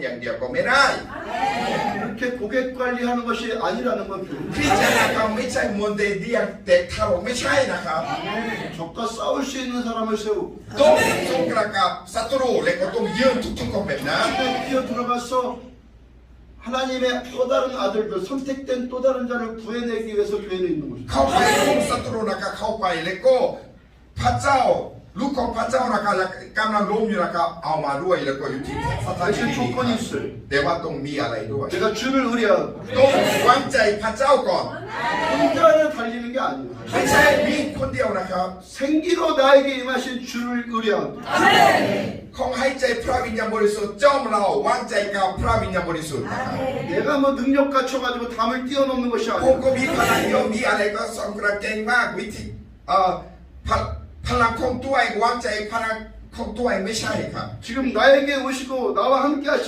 양기야 꼬매라 이렇게 고객 관리하는 것이 아니라는 겁니다. 그잖아요. 그렇죠. 미차이 뭔데 니한테 타로, 미차이나가 네, 적과 싸울 수 있는 사람을 세우고 또 손가락과 사토로 레코 또 이어 툭툭 꼬매나 뛰어 들어갔어. 하나님의 또 다른 아들들 그 선택된 또 다른 자를 구해내기 위해서 교회에 있는 것이다. 카오파이 사토로 나가 카오파이 레코 파짜오 ล้วก็พระเจ้าลูกของพระเจ้านะครับกำลังล้มอยู่นะครับเอามาด้วยแล้วก็อยู่ที่สถานที่ 대신 นี้ 조건이 있어요. แต่ว่าต้องมีอะไรด้วย 내가 주를 의뢰하고 ต้องวางใจพระเจ้าก่อน 혼자를 달리는 게 아니에요. ไม่ใช่มีคนเดียวนะครับ 생기로 나에게 임하신 주를 의뢰하고 คงให้ใจพระวิญญาณบริสุทธิ์จ้อมเราวางใจกับพระวิญญาณบริสุทธิ์นะครับ 내가 뭐 능력 갖춰가지고 담을 뛰어넘는 것이 ผม 아니에요. ก็มีพลังเยอะมีอะไรก็สองกระเก่งมากวิธีเอ่อพลพ 파랑콩 또아이고 왕자의 파랑콩 또아이 메시아이가 지금 나에게 오시고 나와 함께 하시